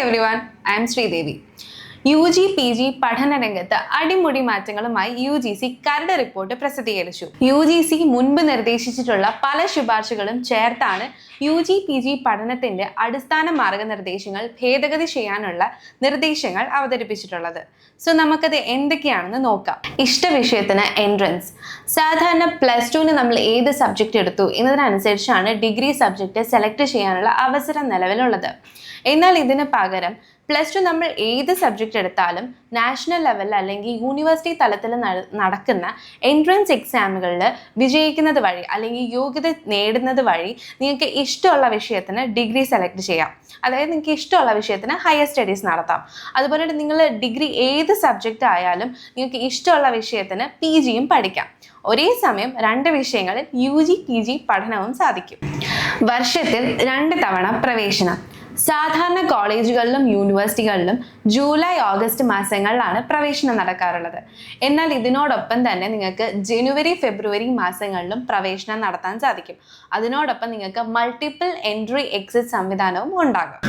everyone. I am Sri Devi. U G P G പഠന രംഗത്ത് അടിമുടി മാറ്റങ്ങളുമായി യു ജി സി കരട് റിപ്പോർട്ട് പ്രസിദ്ധീകരിച്ചു. യു ജി സി മുൻപ് നിർദ്ദേശിച്ചിട്ടുള്ള പല ശുപാർശകളും ചേർത്താണ് യു ജി പി ജി പഠനത്തിന്റെ അടിസ്ഥാന മാർഗനിർദ്ദേശങ്ങൾ ഭേദഗതി ചെയ്യാനുള്ള നിർദ്ദേശങ്ങൾ അവതരിപ്പിച്ചിട്ടുള്ളത്. സോ നമുക്കത് എന്തൊക്കെയാണെന്ന് നോക്കാം. ഇഷ്ട വിഷയത്തിന് എൻട്രൻസ് സാധാരണ പ്ലസ് ടുവിന് നമ്മൾ ഏത് സബ്ജക്റ്റ് എടുത്തു എന്നതിനനുസരിച്ചാണ് ഡിഗ്രി സബ്ജക്റ്റ് സെലക്ട് ചെയ്യാനുള്ള അവസരം നിലവിലുള്ളത്. എന്നാൽ ഇതിന് പകരം പ്ലസ് ടു നമ്മൾ ഏത് സബ്ജക്റ്റ് എടുത്താലും നാഷണൽ ലെവലിൽ അല്ലെങ്കിൽ യൂണിവേഴ്സിറ്റി തലത്തിൽ നടക്കുന്ന എൻട്രൻസ് എക്സാമുകളിൽ വിജയിക്കുന്നത് വഴി അല്ലെങ്കിൽ യോഗ്യത നേടുന്നത് വഴി നിങ്ങൾക്ക് ഇഷ്ടമുള്ള വിഷയത്തിന് ഡിഗ്രി സെലക്ട് ചെയ്യാം. അതായത് നിങ്ങൾക്ക് ഇഷ്ടമുള്ള വിഷയത്തിന് ഹയർ സ്റ്റഡീസ് നടത്താം. അതുപോലെ നിങ്ങൾ ഡിഗ്രി ഏത് സബ്ജക്റ്റ് ആയാലും നിങ്ങൾക്ക് ഇഷ്ടമുള്ള വിഷയത്തിന് പി ജിയും പഠിക്കാം. ഒരേ സമയം രണ്ട് വിഷയങ്ങളിൽ യു ജി പി ജി പഠനവും സാധിക്കും. വർഷത്തിൽ രണ്ട് തവണ പ്രവേശനം. സാധാരണ കോളേജുകളിലും യൂണിവേഴ്സിറ്റികളിലും ജൂലൈ ഓഗസ്റ്റ് മാസങ്ങളിലാണ് പ്രവേശനം നടക്കാറുള്ളത്. എന്നാൽ ഇതിനോടൊപ്പം തന്നെ നിങ്ങൾക്ക് ജനുവരി ഫെബ്രുവരി മാസങ്ങളിലും പ്രവേശനം നടത്താൻ സാധിക്കും. അതിനോടൊപ്പം നിങ്ങൾക്ക് മൾട്ടിപ്പിൾ എൻട്രി എക്സിറ്റ് സംവിധാനവും ഉണ്ടാകും.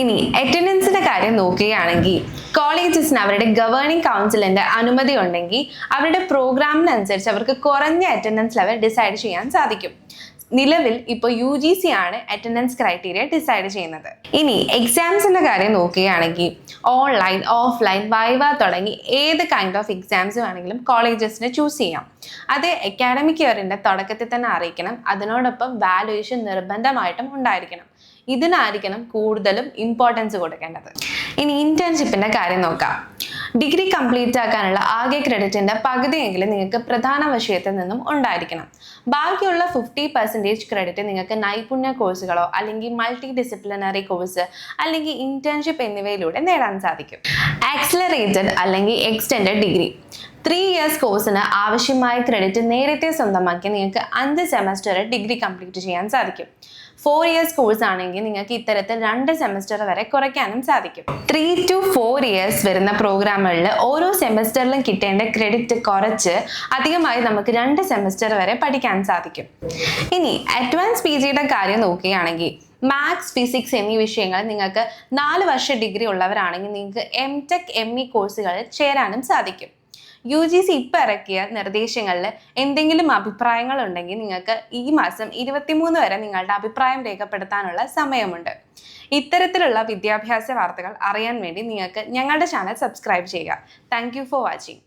ഇനി അറ്റൻഡൻസിന്റെ കാര്യം നോക്കുകയാണെങ്കിൽ കോളേജസിന് അവരുടെ ഗവേണിംഗ് കൗൺസിലിന്റെ അനുമതി ഉണ്ടെങ്കിൽ അവരുടെ പ്രോഗ്രാമിനനുസരിച്ച് അവർക്ക് കുറഞ്ഞ അറ്റൻഡൻസ് ലെവൽ ഡിസൈഡ് ചെയ്യാൻ സാധിക്കും. നിലവിൽ ഇപ്പോൾ യു ജി സി ആണ് അറ്റൻഡൻസ് ക്രൈറ്റീരിയ ഡിസൈഡ് ചെയ്യുന്നത്. ഇനി എക്സാംസിന്റെ കാര്യം നോക്കുകയാണെങ്കിൽ ഓൺലൈൻ ഓഫ്ലൈൻ വൈവ തുടങ്ങി ഏത് കൈൻഡ് ഓഫ് എക്സാംസ് വേണമെങ്കിലും കോളേജസിന് ചൂസ് ചെയ്യാം. അത് അക്കാഡമിക് ഇയറിന്റെ തുടക്കത്തിൽ തന്നെ അറിയിക്കണം. അതിനോടൊപ്പം വാലുവേഷൻ നിർബന്ധമായിട്ടും ഉണ്ടായിരിക്കണം. ഇതിനായിരിക്കണം കൂടുതലും ഇമ്പോർട്ടൻസ് കൊടുക്കേണ്ടത്. ഇനി ഇന്റേൺഷിപ്പിന്റെ കാര്യം നോക്കാം. ഡിഗ്രി കംപ്ലീറ്റ് ആക്കാനുള്ള ആകെ ക്രെഡിറ്റിന്റെ പകുതിയെങ്കിലും നിങ്ങൾക്ക് പ്രധാന വിഷയത്തിൽ നിന്നും ഉണ്ടായിരിക്കണം. ബാക്കിയുള്ള ഫിഫ്റ്റി പെർസെന്റേജ് ക്രെഡിറ്റ് നിങ്ങൾക്ക് നൈപുണ്യ കോഴ്സുകളോ അല്ലെങ്കിൽ മൾട്ടി ഡിസിപ്ലിനറി കോഴ്സ് അല്ലെങ്കിൽ ഇന്റേൺഷിപ്പ് എന്നിവയിലൂടെ നേടാൻ സാധിക്കും. ആക്സിലറേറ്റഡ് അല്ലെങ്കിൽ എക്സ്റ്റെൻഡഡ് ഡിഗ്രി ത്രീ ഇയേഴ്സ് കോഴ്സിന് ആവശ്യമായ ക്രെഡിറ്റ് നേരത്തെ സ്വന്തമാക്കി നിങ്ങൾക്ക് അഞ്ച് സെമസ്റ്റർ ഡിഗ്രി കംപ്ലീറ്റ് ചെയ്യാൻ സാധിക്കും. ഫോർ ഇയേഴ്സ് കോഴ്സ് ആണെങ്കിൽ നിങ്ങൾക്ക് ഇത്തരത്തിൽ രണ്ട് സെമസ്റ്റർ വരെ കുറയ്ക്കാനും സാധിക്കും. ത്രീ ടു ഫോർ ഇയേഴ്സ് വരുന്ന പ്രോഗ്രാമുകളിൽ ഓരോ സെമസ്റ്ററിലും കിട്ടേണ്ട ക്രെഡിറ്റ് കുറച്ച് അധികമായി നമുക്ക് രണ്ട് സെമസ്റ്റർ വരെ പഠിക്കാൻ സാധിക്കും. ഇനി അഡ്വാൻസ് പി ജിയുടെ കാര്യം നോക്കുകയാണെങ്കിൽ മാത്സ് ഫിസിക്സ് എന്നീ വിഷയങ്ങൾ നിങ്ങൾക്ക് നാല് വർഷ ഡിഗ്രി ഉള്ളവരാണെങ്കിൽ നിങ്ങൾക്ക് എം ടെക് എം ഇ കോഴ്സുകളിൽ ചേരാനും സാധിക്കും. യു ജി സി ഇപ്പം ഇറക്കിയ നിർദ്ദേശങ്ങളിൽ എന്തെങ്കിലും അഭിപ്രായങ്ങൾ ഉണ്ടെങ്കിൽ നിങ്ങൾക്ക് ഈ മാസം ഇരുപത്തിമൂന്ന് വരെ നിങ്ങളുടെ അഭിപ്രായം രേഖപ്പെടുത്താനുള്ള സമയമുണ്ട്. ഇത്തരത്തിലുള്ള വിദ്യാഭ്യാസ വാർത്തകൾ അറിയാൻ വേണ്ടി നിങ്ങൾക്ക് ഞങ്ങളുടെ ചാനൽ സബ്സ്ക്രൈബ് ചെയ്യുക. Thank for watching